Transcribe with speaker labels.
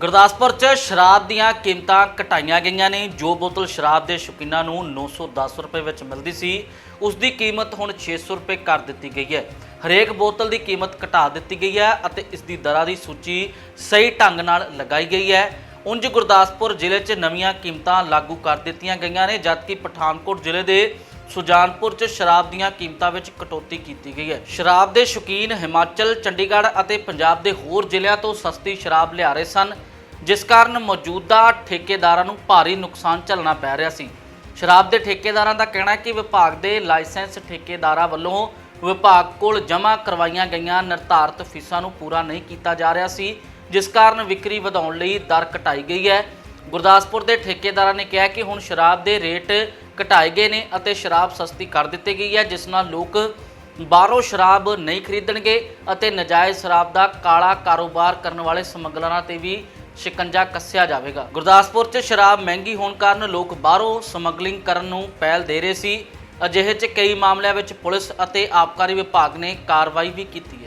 Speaker 1: ਗੁਰਦਾਸਪੁਰ 'ਚ ਸ਼ਰਾਬ ਦੀਆਂ ਕੀਮਤਾਂ ਘਟਾਈਆਂ ਗਈਆਂ ਨੇ। ਜੋ ਬੋਤਲ ਸ਼ਰਾਬ ਦੇ ਸ਼ੌਕੀਨਾਂ ਨੂੰ 910 ਰੁਪਏ ਵਿੱਚ ਮਿਲਦੀ ਸੀ, ਉਸ ਦੀ ਕੀਮਤ ਹੁਣ 600 ਰੁਪਏ ਕਰ ਦਿੱਤੀ ਗਈ ਹੈ। ਹਰੇਕ ਬੋਤਲ ਦੀ ਕੀਮਤ ਘਟਾ ਦਿੱਤੀ ਗਈ ਹੈ ਅਤੇ ਇਸ ਦੀ ਦਰਾਂ ਦੀ ਸੂਚੀ ਸਹੀ ਢੰਗ ਨਾਲ ਲਗਾਈ ਗਈ ਹੈ। ਉਂਝ ਗੁਰਦਾਸਪੁਰ ਜ਼ਿਲ੍ਹੇ 'ਚ ਨਵੀਆਂ ਕੀਮਤਾਂ ਲਾਗੂ ਕਰ ਦਿੱਤੀਆਂ ਗਈਆਂ ਨੇ, ਜਦਕਿ ਪਠਾਨਕੋਟ ਜ਼ਿਲ੍ਹੇ ਦੇ ਸੁਜਾਨਪੁਰ 'ਚ ਸ਼ਰਾਬ ਦੀਆਂ ਕੀਮਤਾਂ ਵਿੱਚ ਕਟੌਤੀ ਕੀਤੀ ਗਈ ਹੈ। ਸ਼ਰਾਬ ਦੇ ਸ਼ੌਕੀਨ ਹਿਮਾਚਲ, ਚੰਡੀਗੜ੍ਹ ਅਤੇ ਪੰਜਾਬ ਦੇ ਹੋਰ ਜ਼ਿਲ੍ਹਿਆਂ ਤੋਂ ਸਸਤੀ ਸ਼ਰਾਬ ਲਿਆ ਰਹੇ ਸਨ, ਜਿਸ ਕਾਰਨ ਮੌਜੂਦਾ ਠੇਕੇਦਾਰਾਂ ਨੂੰ ਭਾਰੀ ਨੁਕਸਾਨ ਝੱਲਣਾ ਪੈ ਰਿਹਾ ਸੀ। ਸ਼ਰਾਬ ਦੇ ਠੇਕੇਦਾਰਾਂ ਦਾ ਕਹਿਣਾ ਹੈ ਕਿ ਵਿਭਾਗ ਦੇ ਲਾਇਸੈਂਸ ਠੇਕੇਦਾਰਾਂ ਵੱਲੋਂ ਵਿਭਾਗ ਕੋਲ ਜਮ੍ਹਾਂ ਕਰਵਾਈਆਂ ਗਈਆਂ ਨਿਰਧਾਰਤ ਫੀਸਾਂ ਨੂੰ ਪੂਰਾ ਨਹੀਂ ਕੀਤਾ ਜਾ ਰਿਹਾ ਸੀ, ਜਿਸ ਕਾਰਨ ਵਿਕਰੀ ਵਧਾਉਣ ਲਈ ਦਰ ਘਟਾਈ ਗਈ ਹੈ। ਗੁਰਦਾਸਪੁਰ ਦੇ ਠੇਕੇਦਾਰਾਂ ਨੇ ਕਿਹਾ ਕਿ ਹੁਣ ਸ਼ਰਾਬ ਦੇ ਰੇਟ ਘਟਾਏ ਗਏ ਨੇ ਅਤੇ ਸ਼ਰਾਬ ਸਸਤੀ ਕਰ ਦਿੱਤੀ ਗਈ ਹੈ, ਜਿਸ ਨਾਲ ਲੋਕ ਬਾਹਰੋਂ ਸ਼ਰਾਬ ਨਹੀਂ ਖਰੀਦਣਗੇ ਅਤੇ ਨਜਾਇਜ਼ ਸ਼ਰਾਬ ਦਾ ਕਾਲਾ ਕਾਰੋਬਾਰ ਕਰਨ ਵਾਲੇ ਸਮਗਲਰਾਂ ਤੇ ਵੀ ਸ਼ਿਕੰਜਾ ਕੱਸਿਆ ਜਾਵੇਗਾ। ਗੁਰਦਾਸਪੁਰ 'ਚ ਸ਼ਰਾਬ ਮਹਿੰਗੀ ਹੋਣ ਕਾਰਨ ਲੋਕ ਬਾਹਰੋਂ ਸਮਗਲਿੰਗ ਕਰਨ ਨੂੰ ਪਹਿਲ ਦੇ ਰਹੇ ਸੀ। ਅਜਿਹੇ 'ਚ ਕਈ ਮਾਮਲਿਆਂ ਵਿੱਚ ਪੁਲਿਸ ਅਤੇ ਆਬਕਾਰੀ ਵਿਭਾਗ ਨੇ ਕਾਰਵਾਈ ਵੀ ਕੀਤੀ ਹੈ।